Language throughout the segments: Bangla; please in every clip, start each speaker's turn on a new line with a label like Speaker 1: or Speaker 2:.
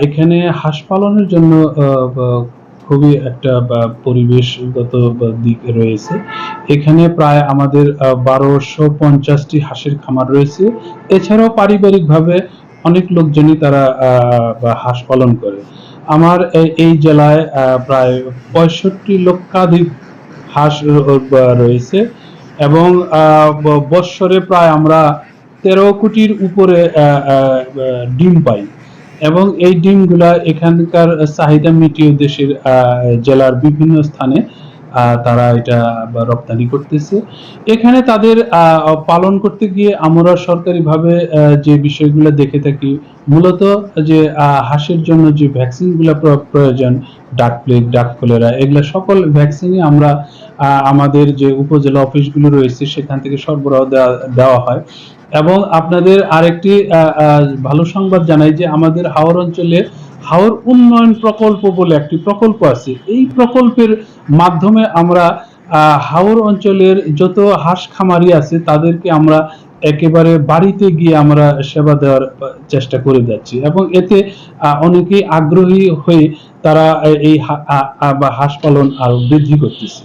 Speaker 1: এখানে হাঁস পালনের জন্য খুবই একটা পরিবেশগত দিক রয়েছে। এখানে প্রায় আমাদের বারোশো পঞ্চাশটি হাঁসের খামার রয়েছে। এছাড়াও পারিবারিকভাবে অনেক লোকজনই তারা হাঁস পালন করে। আমার এই- জেলায় প্রায় পঁয়ষট্টি লক্ষাধিক হাঁস রয়েছে। এবং বৎসরে প্রায় আমরা তেরো কোটির উপরে ডিম পাই। এবং এই ডিমগুলা এখানকার চাহিদা মিটিয়ে দেশের জেলার বিভিন্ন স্থানে তারা এটা রপ্তানি করতেছে। এখানে তাদের পালন করতে গিয়ে আমরা সরকারিভাবে যে বিষয়গুলো দেখে থাকি, মূলত যে হাঁসের জন্য যে ভ্যাকসিনগুলো প্রয়োজন, ডাক প্লেগ ডাক কলেরা, এগুলো সকল ভ্যাকসিনই আমরা আমাদের যে উপজেলা অফিসগুলো রয়েছে, সেখান থেকে সরবরাহ দেওয়া হয়। এবং আপনাদের আরেকটি ভালো সংবাদ জানাই যে আমাদের হাওর অঞ্চলে হাওর উন্নয়ন প্রকল্প বলে একটি প্রকল্প আছে। এই প্রকল্পের মাধ্যমে আমরা হাওর অঞ্চলের যত হাঁস খামারি আছে তাদেরকে আমরা একেবারে বাড়িতে গিয়ে আমরা সেবা দেওয়ার চেষ্টা করে যাচ্ছি এবং এতে অনেকেই আগ্রহী হয়ে তারা এই বা হাঁস পালন আরও বৃদ্ধি করতেছে।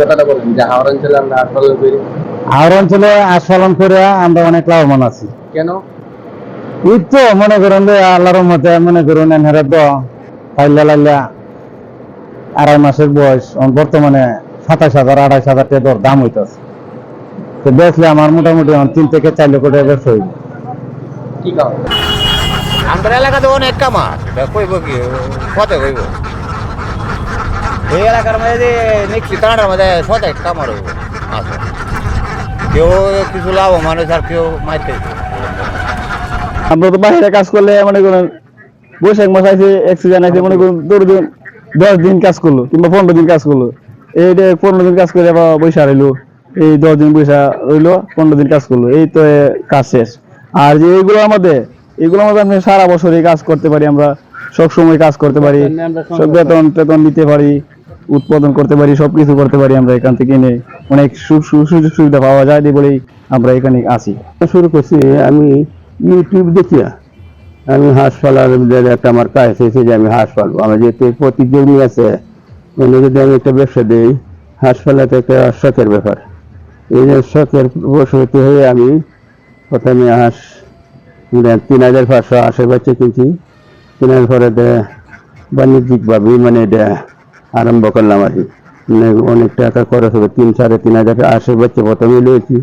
Speaker 2: কথাটা বলেন যে হাওড় অঞ্চলে আমরা হাঁস পালন করি।
Speaker 3: আর অঞ্চলে পালন করে আমরা অনেক লাভবান আছি।
Speaker 2: কেন?
Speaker 3: এই তো মনে করেন যে আল্লাহর মতে মনে করুন তো পাইলা লাইলা আড়াই মাসের বয়স বর্তমানে সাতাশ হাজার আড়াইশ হাজার টাকা দর দাম হইতেছে। তো দেখলে আমার মোটামুটি তিন থেকে চার লক্ষ টাকা ব্যবসা হইবে।
Speaker 2: কি কারণ?
Speaker 4: আমরা এলাকাতে অনেক কামার। কইব কি কত কইব। এই এলাকার মধ্যে নিচ্ছি কানাডার মধ্যে শতায় কামার হইব। আছে কেউ কিছু লাভ মানুষ আর কেউ মাইতে
Speaker 3: আমরা তো বাইরে কাজ করলে মনে করেন বৈশাখ মাস আছে সিজন আছে মনে করুন দিন দশ দিন কাজ করল কিংবা পনেরো দিন কাজ করল। এই পনেরো দিন কাজ করে আবার বৈশা রইল এই দশ দিন বৈশা রইল পনেরো দিন কাজ করল এই তো কাজ শেষ। আর যে এইগুলো আমাদের এগুলো আমাদের আপনি সারা বছরই কাজ করতে পারি আমরা সব সময় কাজ করতে পারি সব বেতন টেতন দিতে পারি উৎপাদন করতে পারি, সবকিছু করতে পারি আমরা এখান থেকে এনে অনেক সুযোগ সুবিধা পাওয়া যায় বলেই আমরা এখানে আসি। শুরু করছি, আমি ইউটিউব দেখিয়া আমি হাঁস পালার একটা আমার কাজ হয়েছে যে আমি হাঁস পালবো। আমার যেহেতু প্রতিযোগী আছে এনে যদি আমি একটা ব্যবসা দিই, হাঁস পালা তো একটা শখের ব্যাপার। এই যে শখের বসতি হয়ে আমি প্রথমে হাঁস মানে তিন হাজার পাঁচশো হাঁসের বাচ্চা কিনছি। কেনার পরে বাণিজ্যিকভাবে মানে এটা আরম্ভ করলাম আর কি। মানে অনেক টাকা খরচ হবে, তিন, সাড়ে তিন হাজার হাঁসের বাচ্চা প্রথমে নিয়েছি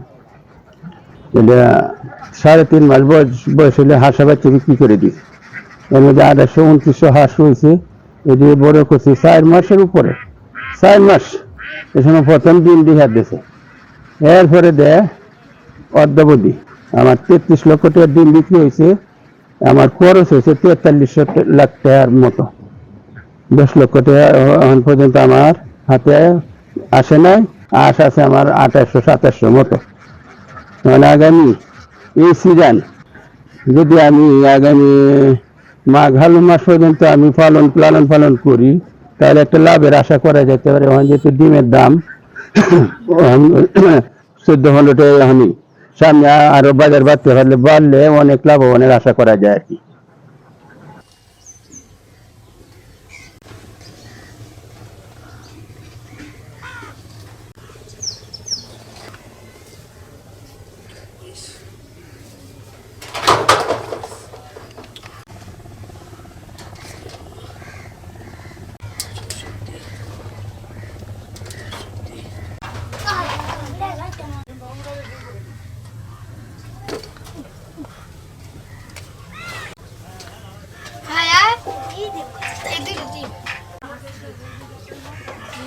Speaker 3: এটা সাড়ে তিন মাস বয়স বয়স হলে হাঁসা বাচ্চা বিক্রি করে দিই এর মধ্যে আঠাশশো উনত্রিশশো হাঁস হয়েছে এটি বড় করছি চার মাসের উপরে। চার মাস, এ সময় প্রথম দিন দিয়ে দিয়েছে এরপরে দেয় অর্ধবধি আমার তেত্রিশ লক্ষ টাকার ডিম বিক্রি হয়েছে, আমার খরচ হয়েছে তেতাল্লিশশো লাখ টাকার মতো। দশ লক্ষ টাকা এখন পর্যন্ত আমার হাতে আসে নাই। আশ আছে আমার আঠাশশো সাতাশশো মতো। মানে আগামী এই সিজন যদি আমি আগামী মাঘ হালু মাস পর্যন্ত আমি পালন লালন পালন করি, তাহলে একটা লাভের আশা করা যেতে পারে। এখন যেহেতু ডিমের দাম চোদ্দ, পনেরো টাকা এখনই। সামনে আরও বাজার বাড়তে পারলে বাড়লে অনেক লাভবানের আশা করা যায়। আর কি